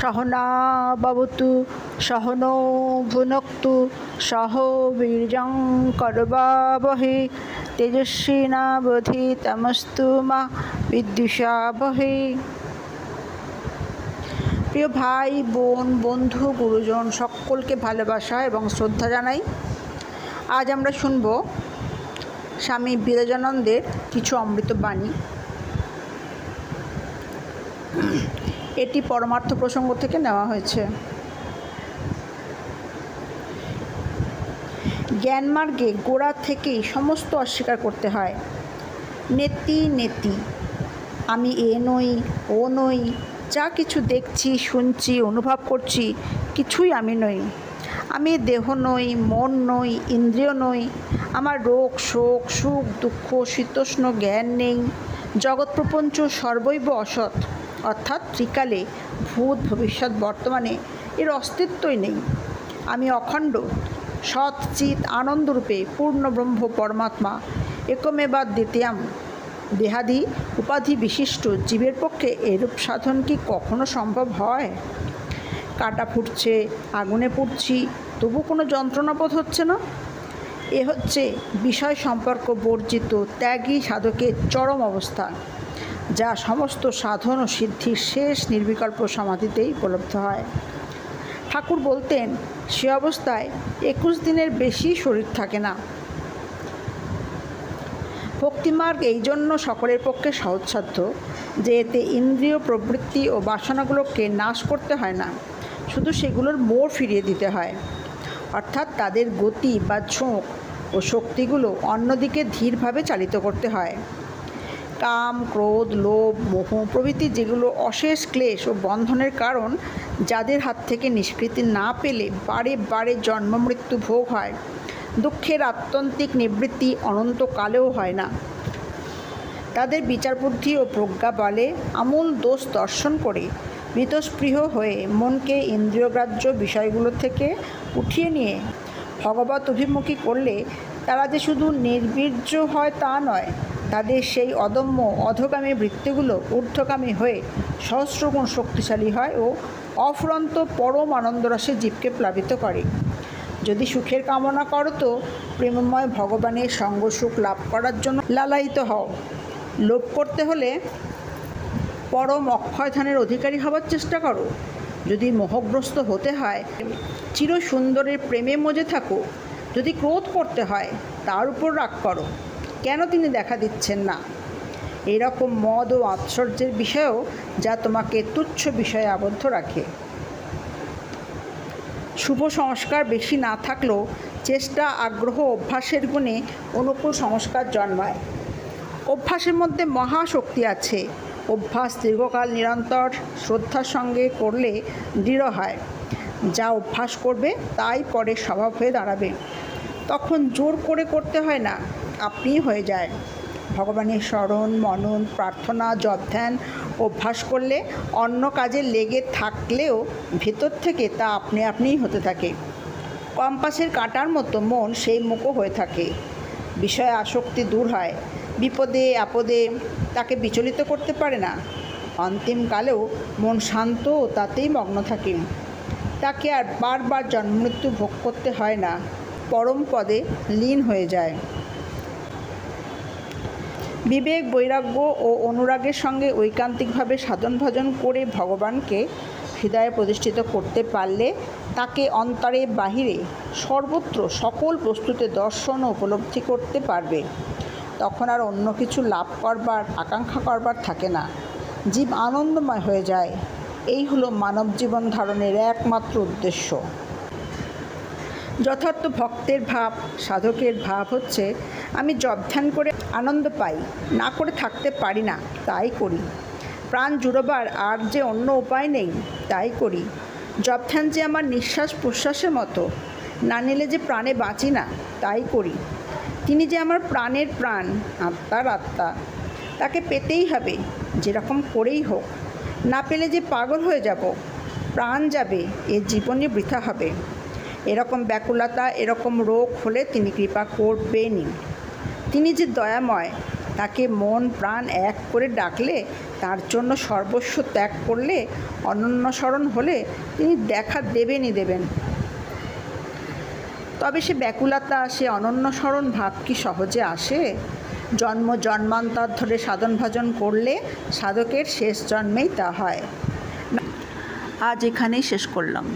সহনা ভবতু, সহনো ভুনক্তু, সহ বীর্যং করবাবহে তেজস্বিনাবধিতমস্তু মা বিদ্যুষাবহে প্রিয় ভাই, বোন, বন্ধু, গুরুজন, সকলকে ভালোবাসা এবং শ্রদ্ধা জানাই। আজ আমরা শুনব স্বামী বিরজানন্দের কিছু অমৃত বাণী। এটি পরমার্থ প্রসঙ্গ থেকে নেওয়া হয়েছে। জ্ঞানমার্গে গোড়া থেকেই সমস্ত অস্বীকার করতে হয়। নেতি নেতি। আমি এ নই, ও নই, যা কিছু দেখছি, শুনছি, অনুভব করছি, কিছুই আমি নই। আমি দেহ নই, মন নই, ইন্দ্রিয় নই। আমার রোগ, শোক, সুখ, দুঃখ, শীতোষ্ণ জ্ঞান নেই। জগৎ প্রপঞ্চ সর্বৈব অসৎ। অর্থাৎ ত্রিকালে ভূত ভবিষ্যৎ বর্তমানে এর অস্তিত্বই নেই। আমি অখণ্ড, সৎ চিত আনন্দরূপে পূর্ণ ব্রহ্ম, পরমাত্মা একমেবা দ্বিতীয়াম। দেহাদি উপাধি বিশিষ্ট জীবের পক্ষে এরূপ সাধন কি কখনো সম্ভব হয়? কাটা ফুটছে, আগুনে পুড়ছি, তবু কোনো যন্ত্রণা বোধ হচ্ছে না? এ হচ্ছে বিষয় সম্পর্ক বর্জিত ত্যাগী সাধকের চরম অবস্থা। যা সমস্ত সাধন ও সিদ্ধির শেষ নির্বিকল্প সমাধিতেই উপলব্ধ হয়। ঠাকুর বলতেন, সে অবস্থায় একুশ দিনের বেশি শরীর থাকে না। ভক্তিমার্গ এই জন্য সকলের পক্ষে সহজসাধ্য, যে এতে ইন্দ্রিয় প্রবৃত্তি ও বাসনাগুলোকে নাশ করতে হয় না, শুধু সেগুলোর মোড় ফিরিয়ে দিতে হয়। অর্থাৎ তাদের গতি বা ঝোঁক ও শক্তিগুলো অন্যদিকে ধীরভাবে চালিত করতে হয়। কাম, ক্রোধ, লোভ, মোহ প্রভৃতি যেগুলো অশেষ ক্লেশ ও বন্ধনের কারণ, যাদের হাত থেকে নিষ্কৃতি না পেলে বারে বারে জন্ম মৃত্যু ভোগ হয়। দুঃখের আত্যন্তিক নিবৃত্তি অনন্তকালেও হয় না। তাদের বিচার বুদ্ধি ও প্রজ্ঞা বলে আমূল দোষ দর্শন করে। মৃতস্পৃহ হয়ে মনকে ইন্দ্রিয়গ্রাহ্য বিষয়গুলো থেকে উঠিয়ে নিয়ে ভগবত অভিমুখী করলে তারা যে শুধু নির্বীর্য হয় তা নয় তাদের সেই অদম্য অধগামী বৃত্তিগুলো ঊর্ধ্বগামী হয়ে সহস্রগুণ শক্তিশালী হয় ও অফুরন্ত পরম আনন্দরসে জীবকে প্লাবিত করে। যদি সুখের কামনা করো তো প্রেমময় ভগবানের সঙ্গ সুখ লাভ করার জন্য লালায়িত হও। লোভ করতে হলে পরম অক্ষয়ধানের অধিকারী হবার চেষ্টা করো। যদি মোহগ্রস্ত হতে হয় চির সুন্দরের প্রেমে মজে থাকো। যদি ক্রোধ করতে হয়, তার উপর রাগ করো। কেন তিনি দেখা দিচ্ছেন না? এরকম মদ ও আশ্চর্যের বিষয়েও যা তোমাকে তুচ্ছ বিষয়ে আবদ্ধ রাখে। শুভ সংস্কার বেশি না থাকলেও চেষ্টা, আগ্রহ, অভ্যাসের গুণে অনুকূল সংস্কার জন্মায়। অভ্যাসের মধ্যে মহাশক্তি আছে। অভ্যাস দীর্ঘকাল নিরন্তর শ্রদ্ধার সঙ্গে করলে দৃঢ় হয়। যা অভ্যাস করবে, তাই পরে স্বভাব হয়ে দাঁড়াবে। তখন জোর করে করতে হয় না। আপনিই হয়ে যায়। ভগবানের স্মরণ, মনন, প্রার্থনা জপ ধ্যান অভ্যাস করলে অন্য কাজে লেগে থাকলেও ভেতর থেকে তা আপনি আপনিই হতে থাকে। কম্পাসের কাটার মতো মন সেই মুখো হয়ে থাকে। বিষয়ে আসক্তি দূর হয়। বিপদে, আপদে তাকে বিচলিত করতে পারে না। অন্তিমকালেও মন শান্ত ও তাতেই মগ্ন থাকে। তাকে আর বারবার জন্মমৃত্যু ভোগ করতে হয় না। পরম পদে লীন হয়ে যায়। বিবেক, বৈরাগ্য ও অনুরাগের সঙ্গে ঐকান্তিকভাবে সাধন ভজন করে ভগবানকে হৃদয়ে প্রতিষ্ঠিত করতে পারলে তাকে অন্তরে বাহিরে সর্বত্র সকল বস্তুতে দর্শন উপলব্ধি করতে পারবে। তখন আর অন্য কিছু লাভ করবার, আকাঙ্ক্ষা করবার থাকে না। জীব আনন্দময় হয়ে যায়। এই হলো মানব জীবন ধারণের একমাত্র উদ্দেশ্য। যথার্থ ভক্তের ভাব, সাধকের ভাব হচ্ছে আমি জপ ধ্যান করে আনন্দ পাই। না করে থাকতে পারি না, তাই করি। প্রাণ জুড়োবার আর যে অন্য উপায় নেই, তাই করি। জপ ধ্যান যে আমার নিঃশ্বাস প্রশ্বাসের মতো, না নিলে যে প্রাণে বাঁচি না, তাই করি। তিনি যে আমার প্রাণের প্রাণ, আত্মার আত্মা, তাকে পেতেই হবে, যেরকম করেই হোক। না পেলে যে পাগল হয়ে যাব, প্রাণ যাবে, এ জীবনে বৃথা হবে। এরকম ব্যাকুলতা, এরকম রোগ হলে তিনি কৃপা করবেনই। তিনি যে দয়াময়, তাকে মন, প্রাণ এক করে ডাকলে, তার জন্য সর্বস্ব ত্যাগ করলে অনন্যসরণ হলে, তিনি দেখা দেবেনই দেবেন। তবে সে ব্যাকুলতা, সে অনন্যসরণ ভাব কি সহজে আসে? জন্ম, জন্মান্তর ধরে সাধন ভজন করলে, সাধকের শেষ জন্মেই তা হয়। আজ এখানেই শেষ করলাম।